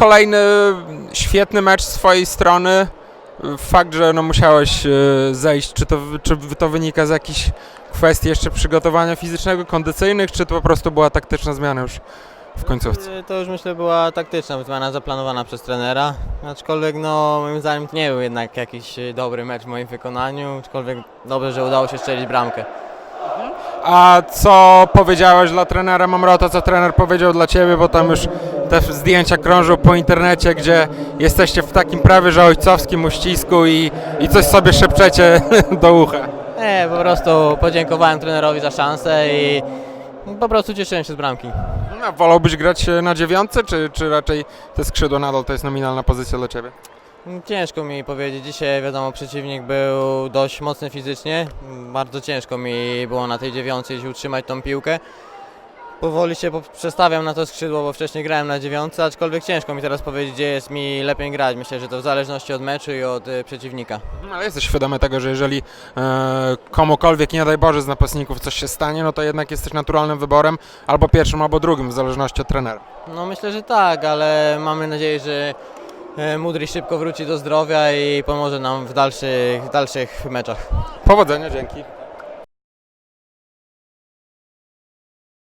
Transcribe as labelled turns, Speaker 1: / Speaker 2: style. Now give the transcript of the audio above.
Speaker 1: kolejny świetny mecz z twojej strony. Fakt, że no musiałeś e, zejść, czy to, czy to wynika z jakichś kwestii jeszcze przygotowania fizycznego, kondycyjnych, czy to po prostu była taktyczna zmiana już w końcówce?
Speaker 2: Y, To już myślę była taktyczna zmiana zaplanowana przez trenera, aczkolwiek no moim zdaniem nie był jednak jakiś y, dobry mecz w moim wykonaniu, aczkolwiek dobrze, że udało się strzelić bramkę.
Speaker 1: A co powiedziałeś dla trenera Mamrota, co trener powiedział dla ciebie, bo tam już te zdjęcia krążą po internecie, gdzie jesteście w takim prawie że ojcowskim uścisku i, i coś sobie szepczecie do ucha.
Speaker 2: Nie, po prostu podziękowałem trenerowi za szansę i po prostu cieszyłem się z bramki.
Speaker 1: No, wolałbyś grać na dziewiątce, czy, czy raczej te skrzydło nadal to jest nominalna pozycja dla ciebie?
Speaker 2: Ciężko mi powiedzieć, dzisiaj wiadomo przeciwnik był dość mocny fizycznie, bardzo ciężko mi było na tej dziewiątce gdzieś utrzymać tą piłkę. Powoli się przestawiam na to skrzydło, bo wcześniej grałem na dziewiątce, aczkolwiek ciężko mi teraz powiedzieć, gdzie jest mi lepiej grać. Myślę, że to w zależności od meczu i od y, przeciwnika.
Speaker 1: No, ale jesteś świadomy tego, że jeżeli e, komukolwiek, nie daj Boże, z napastników coś się stanie, no to jednak jesteś naturalnym wyborem albo pierwszym, albo drugim, w zależności od trenera.
Speaker 2: No myślę, że tak, ale mamy nadzieję, że e, Mudry szybko wróci do zdrowia i pomoże nam w dalszych, w dalszych meczach.
Speaker 1: Powodzenia, dzięki.